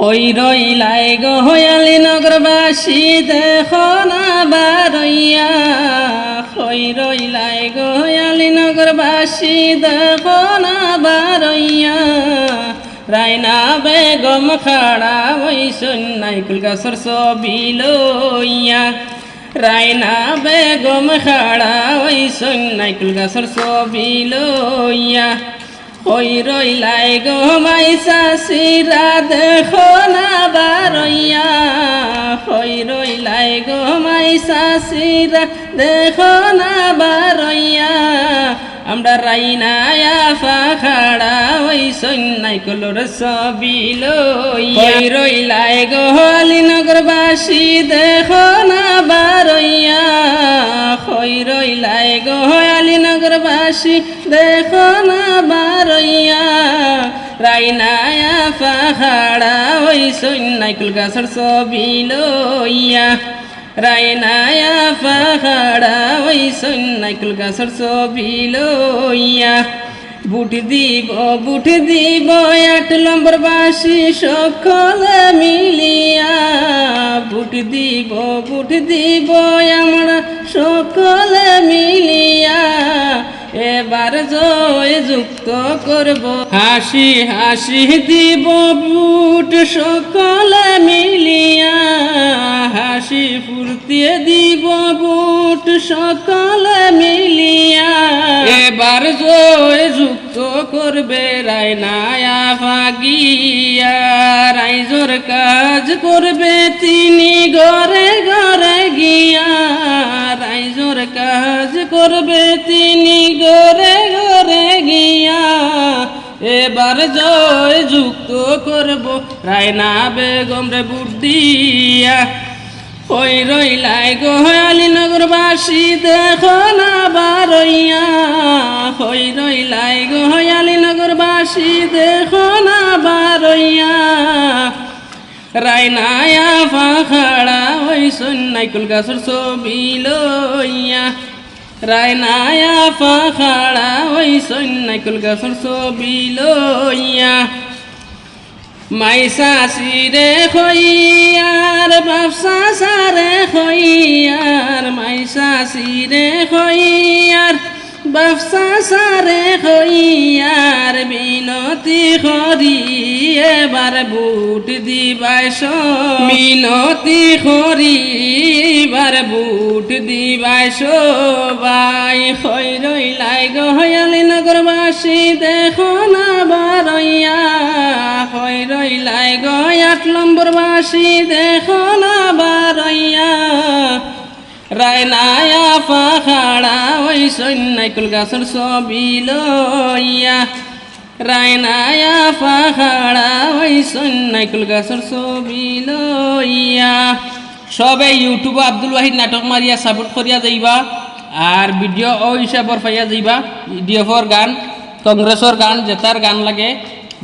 ওই রইলাই গো হয়ালি নগরবাসী, দেখো না বারইয়া। ওই রইলাই গো হয়ালি নগরবাসী, দেখো না বারইয়া। রাইনা বেগম খাড়া ওই সন্ন্যাই কুলগাছর ছবি লইয়া। রাইনা বেগম খাড়া ওই সন্ন্যাই কুলগাছর ছবি লইয়া। ওই রইলাই গো মাইসা সিরা দেখো না বারইয়া ওই রইলাই গো মাইসা সিরা দেখো না বারইয়া আমরা রাইনায়া ফাখাড়া ওই সন্ন্যাই কলোর লইয়া। ওই রইলাই গো আলীনগরবাসী দেখো রইলাই গো আলীনগরবাসী, দেখো না বারইয়া। রাইনায়া পাহাড়া ওই সন্ন্যাই কুলগাছর ছবি লইয়া। রাইনায়া পাহাড়া ওই সন্ন্যাই কুলগাছর ছবি লইয়া। বুট দিব বুট দিব, আট নম্বর বাসি সকলে দিব বুট দিব, আমরা সকলে মিলিয়া এবার জয় যুক্ত করব। হাসি হাসি দিব বুট সকলে মিলিয়া। হাসি ফুর্তিয়ে দিব বুট সকলে মিলিয়া। এবার জয় যুক্ত করবে রায়নায়া ভাগিয়া। রাইজোর কাজ করবে তিনি ঘরে ঘরে গিয়া। রাইজোর কাজ করবে তিনি ঘরে ঘরে গিয়া। এবার জয় যুক্ত করব রায়না বেগম রে বুদ্ধিয়া ওই রইলাই গো আলীনগরবাসী দেখো না বারইয়া। ওই আলীনগরবাসী দেখো না বারইয়া। রায়নায়া ফাখাড়া ওই সন্ন্যাই কুলগাছর ছবি লইয়া। রায়নায়া ফাখাড়া ওই সন্ন্যাই কুলগাছর ছবি লইয়া। মাইসা সিরে খইয়ার ব্যবসা সারে খইয়ার মাইসা সিরে খইয়ার ব্যবসা সারে খইয়ার বিনতি করি এবার বুট দিবাই মিনতি করি এবার বুট দিবাই সবাই খই রইলাই গহয়ালি নগরবাসী, দেখো না বারইয়া। খই রইলাই গয় আট নম্বর দেখো না বারইয়া। রায়নায়া পাখাড়া ওই সন্ন্যাই কুলগাছর ছবি লইয়া। রায়নায়া পাখাড়া ওই সন্ন্যাই কুলগাছর ছবি লইয়া। সবে ইউটিউব আব্দুল ওয়াহিদ নাটক মারিয়া সাপোর্ট করিয়া যাইবা, আর ভিডিও ও হিসাবর পাইয়া যাইবা ইডিএফর গান কংগ্রেসর গান জেতার গান লাগে।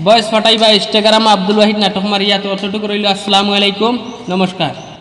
বয়স ফাটাইবা ইনস্টাগ্রাম আব্দুল ওয়াহিদ নাটক মারিয়া তো অতটুকু রইল আসসালামু আলাইকুম নমস্কার